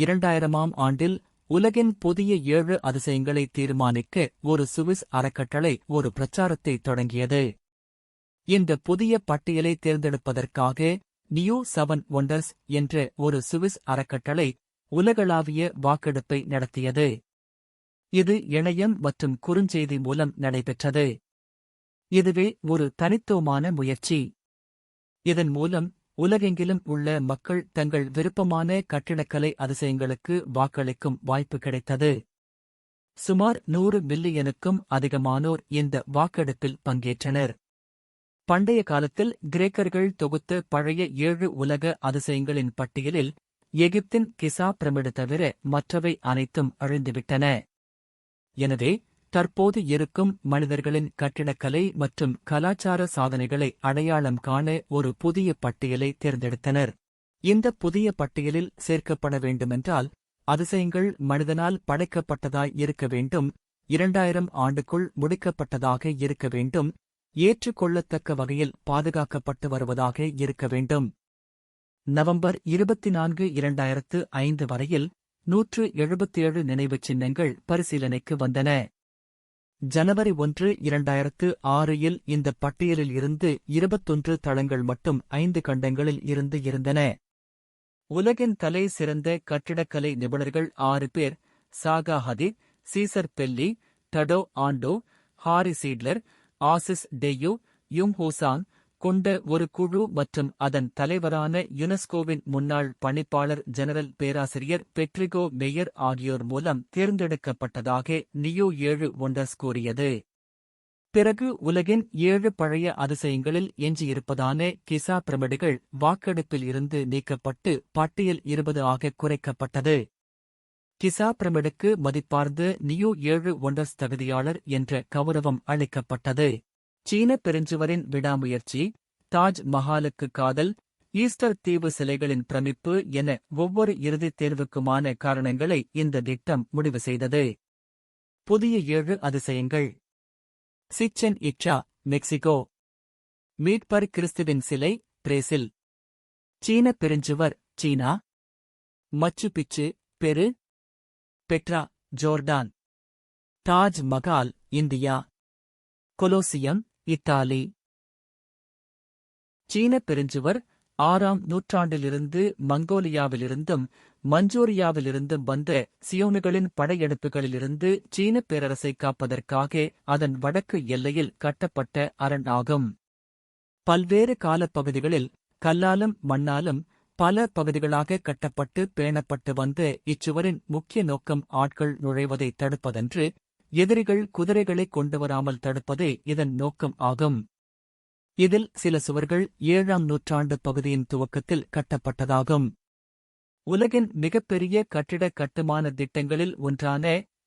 இரண்டாயிரமாம் ஆண்டில் உலகின் புதிய ஏழு அதிசயங்களை தீர்மானிக்க ஒரு சுவிஸ் அறக்கட்டளை ஒரு பிரச்சாரத்தை தொடங்கியது. இந்த புதிய பட்டியலை தேர்ந்தெடுப்பதற்காக நியூ செவன் ஒண்டர்ஸ் என்ற ஒரு சுவிஸ் அறக்கட்டளை உலகளாவிய வாக்கெடுப்பை நடத்தியது. இது இணையம் மற்றும் குறுஞ்செய்தி மூலம் நடைபெற்றது. இதுவே ஒரு தனித்துவமான முயற்சி. இதன் மூலம் உலகெங்கிலும் உள்ள மக்கள் தங்கள் விருப்பமான கட்டிடக்கலை அதிசயங்களுக்கு வாக்களிக்கும் வாய்ப்பு கிடைத்தது. சுமார் நூறு மில்லியனுக்கும் அதிகமானோர் இந்த வாக்கெடுப்பில் பங்கேற்றனர். பண்டைய காலத்தில் கிரேக்கர்கள் தொகுத்த பழைய ஏழு உலக அதிசயங்களின் பட்டியலில் எகிப்தின் கிசா பிரமிடு தவிர மற்றவை அனைத்தும் அழிந்துவிட்டன. எனவே தற்போது இருக்கும் மனிதர்களின் கட்டிடக்கலை மற்றும் கலாச்சார சாதனைகளை அடையாளம் காண ஒரு புதிய பட்டியலை தேர்ந்தெடுத்தனர். இந்த புதிய பட்டியலில் சேர்க்கப்பட வேண்டுமென்றால் அதிசயங்கள் மனிதனால் படைக்கப்பட்டதாய் இருக்க வேண்டும் இரண்டாயிரம் ஆண்டுக்குள் முடிக்கப்பட்டதாக இருக்க வேண்டும் ஏற்றுக்கொள்ளத்தக்க வகையில் பாதுகாக்கப்பட்டு வருவதாக இருக்க வேண்டும். நவம்பர் இருபத்தி நான்கு இரண்டாயிரத்து ஐந்து வரையில் நூற்று எழுபத்தேழு நினைவுச் சின்னங்கள் பரிசீலனைக்கு வந்தன. ஜனவரி ஒன்று இரண்டாயிரத்து ஆறில் இந்த பட்டியலில் இருந்து இருபத்தொன்று தளங்கள் மட்டும் ஐந்து கண்டங்களில் இருந்து இருந்தன. உலகின் தலை சிறந்த கட்டிடக்கலை நிபுணர்கள் ஆறு பேர் Zaha Hadid Cesar Pelli Tadao Ando Harry Seidler as is டெய்யு யும் ஹூசான் கொண்ட ஒரு குழு மற்றும் அதன் தலைவரான யுனெஸ்கோவின் முன்னாள் பணிப்பாளர் ஜெனரல் பேராசிரியர் பெட்ரிகோ மேயர் ஆகியோர் மூலம் தேர்ந்தெடுக்கப்பட்டதாக நியூ ஏழு ஒண்டர்ஸ் கூறியது. பிறகு உலகின் ஏழு பழைய அதிசயங்களில் எஞ்சியிருப்பதான கிசா பிரமிடுகள் வாக்கெடுப்பில் இருந்து நீக்கப்பட்டு பட்டியல் இருபது ஆக குறைக்கப்பட்டது. கிசா பிரமிடுக்கு மதிப்பார்ந்த நியூ ஏழு ஒண்டர்ஸ் தகுதியாளர் என்ற கௌரவம் அளிக்கப்பட்டது. சீன பெருஞ்சுவரின் விடாமுயற்சி தாஜ் மஹாலுக்கு காதல் ஈஸ்டர் தீவு சிலைகளின் பிரமிப்பு என ஒவ்வொரு இறுதித் தேர்வுக்குமான காரணங்களை இந்த திட்டம் முடிவு செய்தது. புதிய ஏழு அதிசயங்கள். Chichen Itza Mexico. மீட்பர் கிறிஸ்துவின் சிலை பிரேசில். சீன பெருஞ்சுவர் சீனா. Machu Picchu Peru. Petra Jordan. Taj Mahal India. Colosseum Italy. சீன பெருஞ்சுவர் ஆறாம் நூற்றாண்டிலிருந்து மங்கோலியாவிலிருந்தும் மஞ்சூரியாவிலிருந்தும் வந்த சியோனுகளின் படையெடுப்புகளிலிருந்து சீனப் பேரரசை காப்பதற்காக அதன் வடக்கு எல்லையில் கட்டப்பட்ட அரண் ஆகும். பல்வேறு காலப்பகுதிகளில் கல்லாலும் மண்ணாலும் பல பகுதிகளாக கட்டப்பட்டு பேணப்பட்டு வந்த இச்சுவரின் முக்கிய நோக்கம் ஆட்கள் நுழைவதை தடுப்பதன்று எதிரிகள் குதிரைகளை கொண்டு வராமல் தடுப்பதே இதன் நோக்கம் ஆகும். இதில் சில சுவர்கள் ஏழாம் நூற்றாண்டு பகுதியின் துவக்கத்தில் கட்டப்பட்டதாகும். உலகின் மிகப்பெரிய கட்டிட கட்டுமான திட்டங்களில் ஒன்றான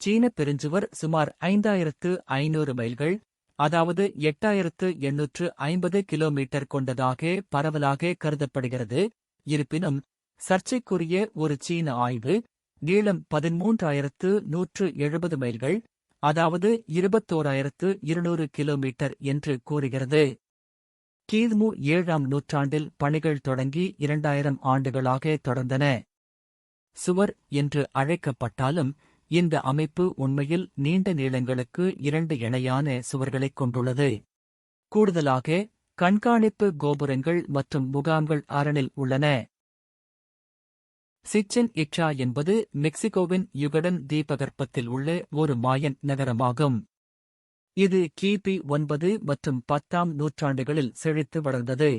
சீன பெருஞ்சுவர் சுமார் ஐந்தாயிரத்து ஐநூறு மைல்கள் அதாவது எட்டாயிரத்து எண்ணூற்று ஐம்பது கிலோமீட்டர் கொண்டதாக பரவலாக கருதப்படுகிறது. இருப்பினும் சர்ச்சைக்குரிய ஒரு சீன ஆய்வு நீளம் பதிமூன்றாயிரத்து நூற்று எழுபது மைல்கள் அதாவது இருபத்தோராயிரத்து இருநூறு கிலோமீட்டர் என்று கூறுகிறது. கிமு ஏழாம் நூற்றாண்டில் பணிகள் தொடங்கி இரண்டாயிரம் ஆண்டுகளாக தொடர்ந்தன. சுவர் என்று அழைக்கப்பட்டாலும் இந்த அமைப்பு உண்மையில் நீண்ட நீளங்களுக்கு இரண்டு இணையான சுவர்களைக் கொண்டுள்ளது. கூடுதலாக கண்காணிப்பு கோபுரங்கள் மற்றும் முகாம்கள் அரணில் உள்ளன. சிச்சென் இட்சா என்பது மெக்சிகோவின் யுகடன் தீபகற்பத்தில் உள்ள ஒரு மாயன் நகரமாகும். இது கிபி ஒன்பது மற்றும் பத்தாம் நூற்றாண்டுகளில் செழித்து வளர்ந்தது.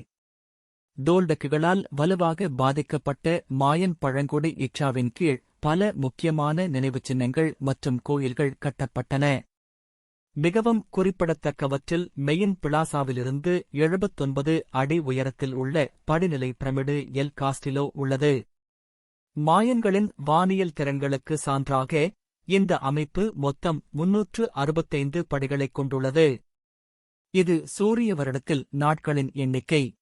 டோல்டக்குகளால் வலுவாக பாதிக்கப்பட்ட மாயன் பழங்குடி இட்சாவின் கீழ் பல முக்கியமான நினைவுச் சின்னங்கள் மற்றும் கோயில்கள் கட்டப்பட்டன. மிகவும் குறிப்பிடத்தக்கவற்றில் மெயின் பிளாசாவிலிருந்து எழுபத்தொன்பது அடி உயரத்தில் உள்ள படிநிலை பிரமிடு எல் காஸ்டிலோ உள்ளது. மாயன்களின் வானியல் திறன்களுக்கு சான்றாக இந்த அமைப்பு மொத்தம் முன்னூற்று அறுபத்தைந்து படிகளைக் கொண்டுள்ளது. இது சூரிய வருடத்தில் நாட்களின் எண்ணிக்கை.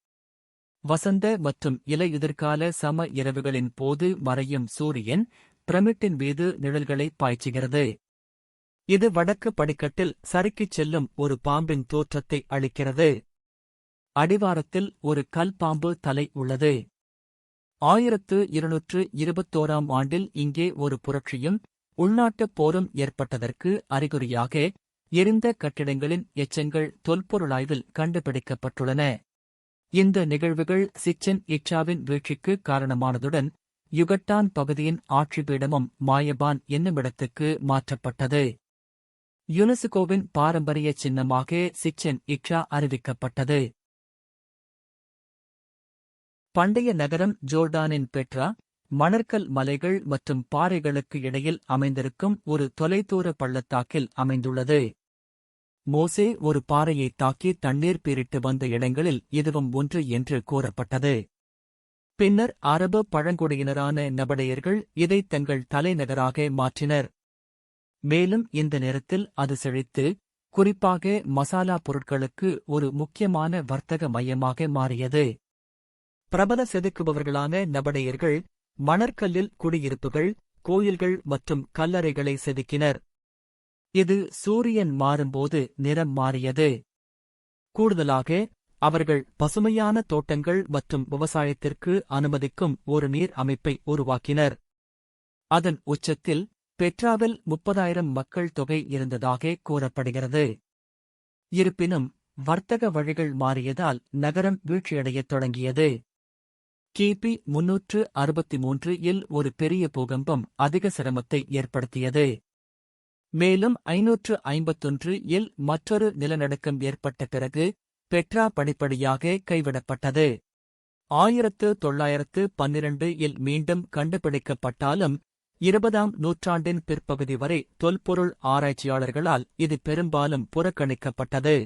வசந்த மற்றும் இலையுதிர்கால சம இரவுகளின் போது மறையும் சூரியன் பிரமிட்டின் மீது நிழல்களை பாய்ச்சுகிறது. இது வடக்கு படிக்கட்டில் சறுக்கிச் செல்லும் ஒரு பாம்பின் தோற்றத்தை அளிக்கிறது. அடிவாரத்தில் ஒரு கல் பாம்பு தலை உள்ளது. ஆயிரத்து இருநூற்று இருபத்தோராம் ஆண்டில் இங்கே ஒரு புரட்சியும் உள்நாட்டுப் போரும் ஏற்பட்டதற்கு அறிகுறியாக எரிந்த கட்டிடங்களின் எச்சங்கள் தொல்பொருளாய்வில் கண்டுபிடிக்கப்பட்டுள்ளன. இந்த நிகழ்வுகள் சிச்சென் இச்சாவின் வீழ்ச்சிக்கு காரணமானதுடன் யுகட்டான் பகுதியின் ஆட்சிபீடமும் மாயபான் என்னுமிடத்துக்கு மாற்றப்பட்டது. யுனெஸ்கோவின் பாரம்பரிய சின்னமாக சிச்சென் இக்ஷா அறிவிக்கப்பட்டது. பண்டைய நகரம் ஜோர்டானின் பெட்ரா மணற்கல் மலைகள் மற்றும் பாறைகளுக்கு இடையில் அமைந்திருக்கும் ஒரு தொலைதூர பள்ளத்தாக்கில் அமைந்துள்ளது. மோசே ஒரு பாறையை தாக்கி தண்ணீர் பீரிட்டு வந்த இடங்களில் இதுவும் ஒன்று என்று கூறப்பட்டது. பின்னர் அரபு பழங்குடியினரான நபடையர்கள் இதை தங்கள் தலைநகராக மாற்றினர். மேலும் இந்த நேரத்தில் அது செழித்து குறிப்பாக மசாலா பொருட்களுக்கு ஒரு முக்கியமான வர்த்தக மையமாக மாறியது. பிரபல செதுக்குபவர்களான நபடையர்கள் மணற்கல்லில் குடியிருப்புகள் கோயில்கள் மற்றும் கல்லறைகளை செதுக்கினர். இது சூரியன் மாறும்போது நிறம் மாறியது. கூடுதலாக அவர்கள் பசுமையான தோட்டங்கள் மற்றும் விவசாயத்திற்கு அனுமதிக்கும் ஒரு நீர் அமைப்பை உருவாக்கினர். அதன் உச்சத்தில் பெட்ராவில் முப்பதாயிரம் மக்கள் தொகை இருந்ததாக கூறப்படுகிறது. இருப்பினும் வர்த்தக வழிகள் மாறியதால் நகரம் வீழ்ச்சியடையத் தொடங்கியது. கிபி முன்னூற்று அறுபத்தி மூன்று இல் ஒரு பெரிய பூகம்பம் அதிக சிரமத்தை ஏற்படுத்தியது. மேலும் ஐநூற்று ஐம்பத்தொன்று இல் மற்றொரு நிலநடுக்கம் ஏற்பட்ட பிறகு பெட்ரா படிப்படியாக கைவிடப்பட்டது. ஆயிரத்து தொள்ளாயிரத்து பன்னிரண்டு இல் மீண்டும் கண்டுபிடிக்கப்பட்டாலும் இருபதாம் நூற்றாண்டின் பிற்பகுதி வரை தொல்பொருள் ஆராய்ச்சியாளர்களால் இது பெரும்பாலும் புறக்கணிக்கப்பட்டது.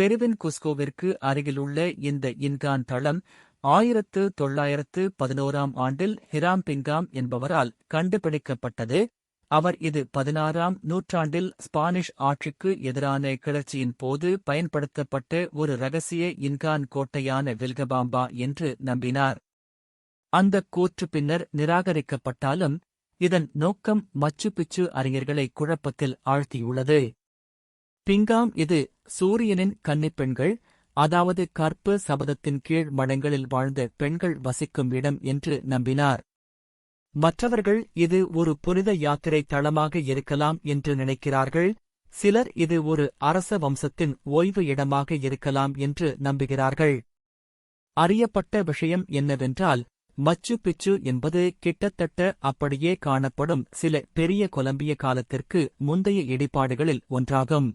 பெருவின் குஸ்கோவிற்கு அருகிலுள்ள இந்த இன்கான் தளம் ஆயிரத்து தொள்ளாயிரத்து பதினோராம் ஆண்டில் ஹிராம் பிங்காம் என்பவரால் கண்டுபிடிக்கப்பட்டது. அவர் இது பதினாறாம் நூற்றாண்டில் ஸ்பானிஷ் ஆட்சிக்கு எதிரான கிளர்ச்சியின் போது பயன்படுத்தப்பட்ட ஒரு ரகசிய இன்கான் கோட்டையான வில்கபாம்பா என்று நம்பினார். அந்தக் கூற்று பின்னர் நிராகரிக்கப்பட்டாலும் இதன் நோக்கம் மச்சு பிச்சு அறிஞர்களை குழப்பத்தில் ஆழ்த்தியுள்ளது. பிங்காம் இது சூரியனின் கன்னிப்பெண்கள் அதாவது கற்பு சபதத்தின் கீழ் மடங்களில் வாழ்ந்த பெண்கள் வசிக்கும் இடம் என்று நம்பினார். மற்றவர்கள் இது ஒரு புனித யாத்திரை தளமாக இருக்கலாம் என்று நினைக்கிறார்கள் சிலர் இது ஒரு அரச வம்சத்தின் ஓய்வு இடமாக இருக்கலாம் என்று நம்புகிறார்கள். அறியப்பட்ட விஷயம் என்னவென்றால் மச்சு பிச்சு என்பது கிட்டத்தட்ட அப்படியே காணப்படும் சில பெரிய கொலம்பிய காலத்திற்கு முந்தைய இடிபாடுகளில் ஒன்றாகும்.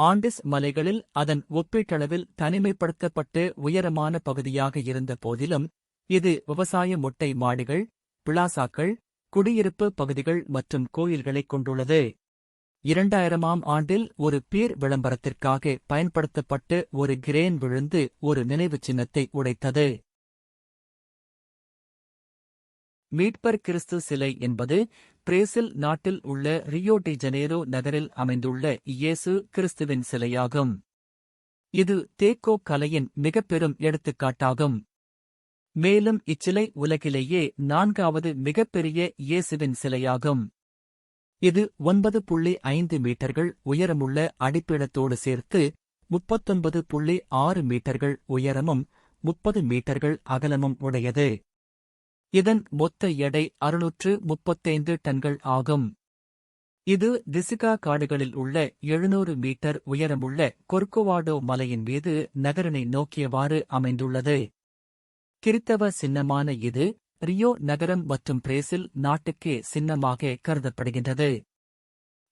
ஆண்டிஸ் மலைகளில் அதன் ஒப்பீட்டளவில் தனிமைப்படுத்தப்பட்டு உயரமான பகுதியாக இருந்த போதிலும் இது விவசாய முட்டை மாடிகள் பிளாசாக்கள் குடியிருப்பு பகுதிகள் மற்றும் கோயில்களைக் கொண்டுள்ளது. இரண்டாயிரமாம் ஆண்டில் ஒரு பீர் விளம்பரத்திற்காக பயன்படுத்தப்பட்டு ஒரு கிரேன் விழுந்து ஒரு நினைவுச் சின்னத்தை உடைத்தது. மீட்பர் கிறிஸ்து சிலை என்பது பிரேசில் நாட்டில் உள்ள ரியோ டி ஜனேரோ நகரில் அமைந்துள்ள இயேசு கிறிஸ்துவின் சிலையாகும். இது தேக்கோ கலையின் மிக பெரும் எடுத்துக்காட்டாகும். மேலும் இச்சிலை உலகிலேயே நான்காவது மிகப்பெரிய இயேசுவின் சிலையாகும். இது ஒன்பது புள்ளி ஐந்து மீட்டர்கள் உயரமுள்ள அடிப்பீடத்தோடு சேர்த்து முப்பத்தொன்பது புள்ளி ஆறு மீட்டர்கள் உயரமும் முப்பது மீட்டர்கள் அகலமும் உடையது. இதன் மொத்த எடை அறுநூற்று முப்பத்தைந்து டன்கள் ஆகும். இது திசிகா காடுகளில் உள்ள எழுநூறு மீட்டர் உயரமுள்ள கொர்குவாடோ மலையின் மீது நகரனை நோக்கியவாறு அமைந்துள்ளது. கிறித்தவ சின்னமான இது ரியோ நகரம் மற்றும் பிரேசில் நாட்டுக்கே சின்னமாக கருதப்படுகின்றது.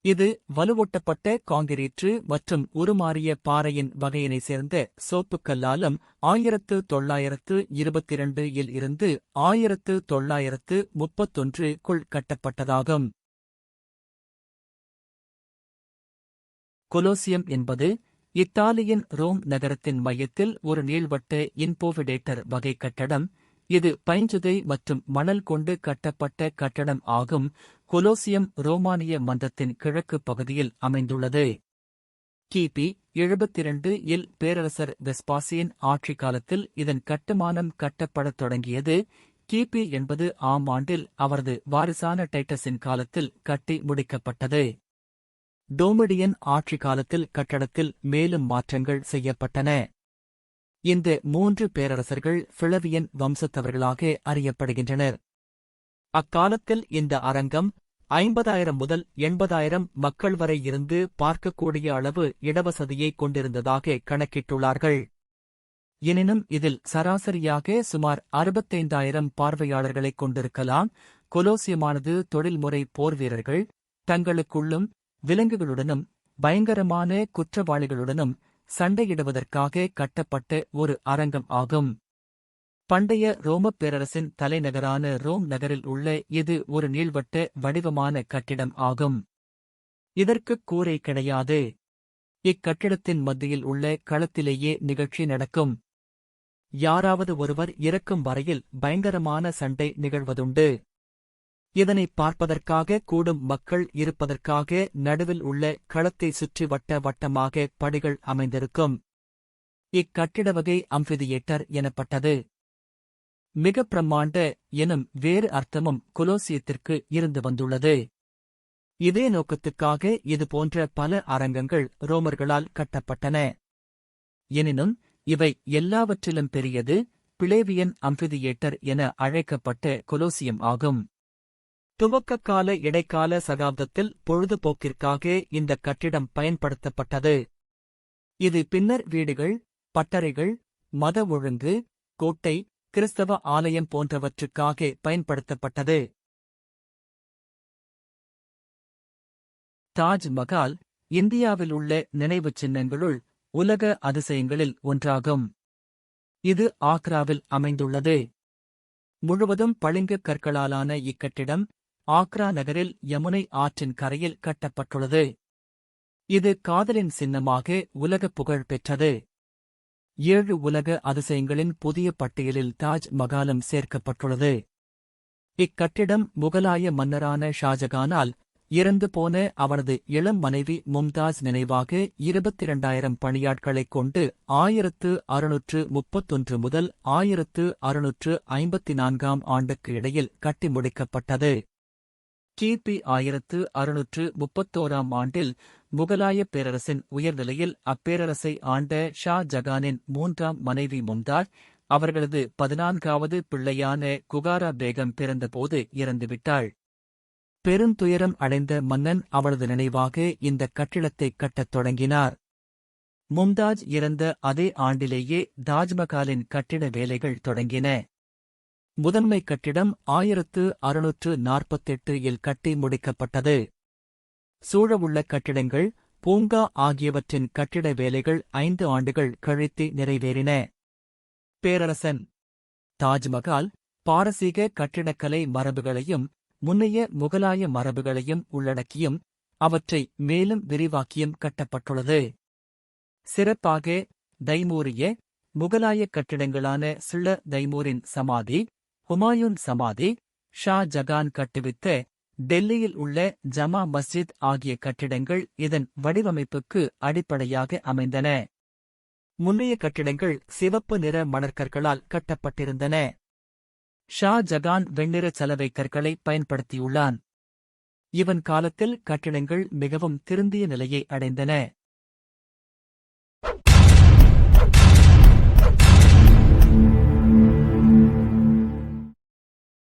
இது வலுவூட்டப்பட்ட காங்கிரீற்று மற்றும் உருமாறிய பாறையின் வகையினை சேர்ந்த சோப்புக்கல்லாலும் ஆயிரத்து தொள்ளாயிரத்து இருபத்திரண்டு இல் இருந்து ஆயிரத்து தொள்ளாயிரத்து முப்பத்தொன்று குள் கட்டப்பட்டதாகும். கொலோசியம் என்பது இத்தாலியின் ரோம் நகரத்தின் மையத்தில் ஒரு நீள்வட்ட இன்போவிடேட்டர் வகை கட்டடம் இது பைஞ்சுதை மற்றும் மணல் கொண்டு கட்டப்பட்ட கட்டடம் ஆகும். கொலோசியம் ரோமானிய மன்றத்தின் கிழக்கு பகுதியில் அமைந்துள்ளது. கிபி எழுபத்திரண்டு இல் பேரரசர் வெஸ்பாசியின் ஆட்சி காலத்தில் இதன் கட்டுமானம் கட்டப்படத் தொடங்கியது. கிபி என்பது ஆம் ஆண்டில் அவரது வாரிசான டைட்டஸின் காலத்தில் கட்டி முடிக்கப்பட்டது. டோமிடியன் ஆட்சி காலத்தில் கட்டடத்தில் மேலும் மாற்றங்கள் செய்யப்பட்டன. இந்த மூன்று பேரரசர்கள் பிளவியன் வம்சத்தவர்களாக அறியப்படுகின்றனர். அக்காலத்தில் இந்த அரங்கம் ஐம்பதாயிரம் முதல் எண்பதாயிரம் மக்கள் வரை இருந்து பார்க்கக்கூடிய அளவு இடவசதியை கொண்டிருந்ததாக கணக்கிட்டுள்ளார்கள். எனினும் இதில் சராசரியாக சுமார் அறுபத்தைந்தாயிரம் பார்வையாளர்களைக் கொண்டிருக்கலாம். கொலோசியமானது தொழில்முறை போர் வீரர்கள் தங்களுக்குள்ளும் விலங்குகளுடனும் பயங்கரமான குற்றவாளிகளுடனும் சண்டையிடுவதற்காக கட்டப்பட்ட ஒரு அரங்கம் ஆகும். பண்டைய ரோமப் பேரரசின் தலைநகரான ரோம் நகரில் உள்ள இது ஒரு நீள்வட்ட வடிவமான கட்டிடம் ஆகும். இதற்கு கூரை கிடையாது. இக்கட்டிடத்தின் மத்தியில் உள்ள களத்திலேயே நிகழ்ச்சி நடக்கும். யாராவது ஒருவர் இறக்கும் வரையில் பயங்கரமான சண்டை நிகழ்வதுண்டு. இதனை பார்ப்பதற்காக கூடும் மக்கள் இருப்பதற்காக நடுவில் உள்ள களத்தை சுற்றி வட்ட வட்டமாக படிகள் அமைந்திருக்கும். இக்கட்டிட வகை அம்பிதியேட்டர் எனப்பட்டது. மிக பிரம்மாண்ட எனும் வேறு அர்த்தமும் குலோசியத்திற்கு இருந்து வந்துள்ளது. இதே நோக்கத்துக்காக இது போன்ற பல அரங்கங்கள் ரோமர்களால் கட்டப்பட்டன. எனினும் இவை எல்லாவற்றிலும் பெரியது பிளேவியன் அம்பிதியேட்டர் என அழைக்கப்பட்ட கொலோசியம் ஆகும். துவக்கக்கால கால இடைக்கால சகாப்தத்தில் பொழுதுபோக்கிற்காக இந்த கட்டிடம் பயன்படுத்தப்பட்டது. இது பின்னர் வீடுகள் பட்டறைகள் மத ஒழுங்கு கோட்டை கிறிஸ்தவ ஆலயம் போன்றவற்றுக்காக பயன்படுத்தப்பட்டது. தாஜ்மஹால் இந்தியாவில் உள்ள நினைவுச் சின்னங்களுள் உலக அதிசயங்களில் ஒன்றாகும். இது ஆக்ராவில் அமைந்துள்ளது. முழுவதும் பளிங்கு கற்களாலான இக்கட்டிடம் ஆக்ரா நகரில் யமுனை ஆற்றின் கரையில் கட்டப்பட்டுள்ளது. இது காதலின் சின்னமாக உலக புகழ் பெற்றது. ஏழு உலக அதிசயங்களின் புதிய பட்டியலில் தாஜ் மகாலம் சேர்க்கப்பட்டுள்ளது. இக்கட்டிடம் முகலாய மன்னரான ஷாஜகானால் இறந்து போன அவனது இளம் மனைவி மும்தாஜ் நினைவாக இருபத்தி இரண்டாயிரம் பணியாட்களைக் கொண்டு ஆயிரத்து அறுநூற்று முப்பத்தொன்று முதல் ஆயிரத்து அறுநூற்று ஐம்பத்தி நான்காம் ஆண்டுக்கு இடையில் கட்டி முடிக்கப்பட்டது. கிபி ஆயிரத்து அறுநூற்று முப்பத்தோராம் ஆண்டில் முகலாயப் பேரரசின் உயர்நிலையில் அப்பேரரசை ஆண்ட ஷா ஜகானின் மூன்றாம் மனைவி மும்தாஜ் அவர்களது பதினான்காவது பிள்ளையான குகாரா பேகம் பிறந்தபோது இறந்துவிட்டாள். பெருந்துயரம் அடைந்த மன்னன் அவளது நினைவாக இந்த கட்டிடத்தை கட்டத் தொடங்கினார். மும்தாஜ் இறந்த அதே ஆண்டிலேயே தாஜ்மஹாலின் கட்டிட வேலைகள் தொடங்கின. முதன்மை கட்டிடம் ஆயிரத்து அறுநூற்று நாற்பத்தெட்டு இல் கட்டி முடிக்கப்பட்டது. சூழவுள்ள கட்டிடங்கள் பூங்கா ஆகியவற்றின் கட்டிட வேலைகள் ஐந்து ஆண்டுகள் கழித்து நிறைவேறின. பேரரசன். தாஜ்மஹால் பாரசீக கட்டிடக்கலை மரபுகளையும் முன்னைய முகலாய மரபுகளையும் உள்ளடக்கியும் அவற்றை மேலும் விரிவாக்கியும் கட்டப்பட்டுள்ளது. சிறப்பாக தைமூரிய முகலாய கட்டிடங்களான சிள்ள தைமூரின் சமாதி ஹுமாயூன் சமாதி ஷா ஜகான் கட்டுவித்த டெல்லியில் உள்ள ஜமா மஸ்ஜித் ஆகிய கட்டிடங்கள் இதன் வடிவமைப்புக்கு அடிப்படையாக அமைந்தன. முன்னைய கட்டிடங்கள் சிவப்பு நிற மணற்கற்களால் கட்டப்பட்டிருந்தன. ஷா ஜகான் வெண்ணிற சலவை கற்களை பயன்படுத்தியுள்ளான். இவன் காலத்தில் கட்டிடங்கள் மிகவும் திருந்திய நிலையை அடைந்தன.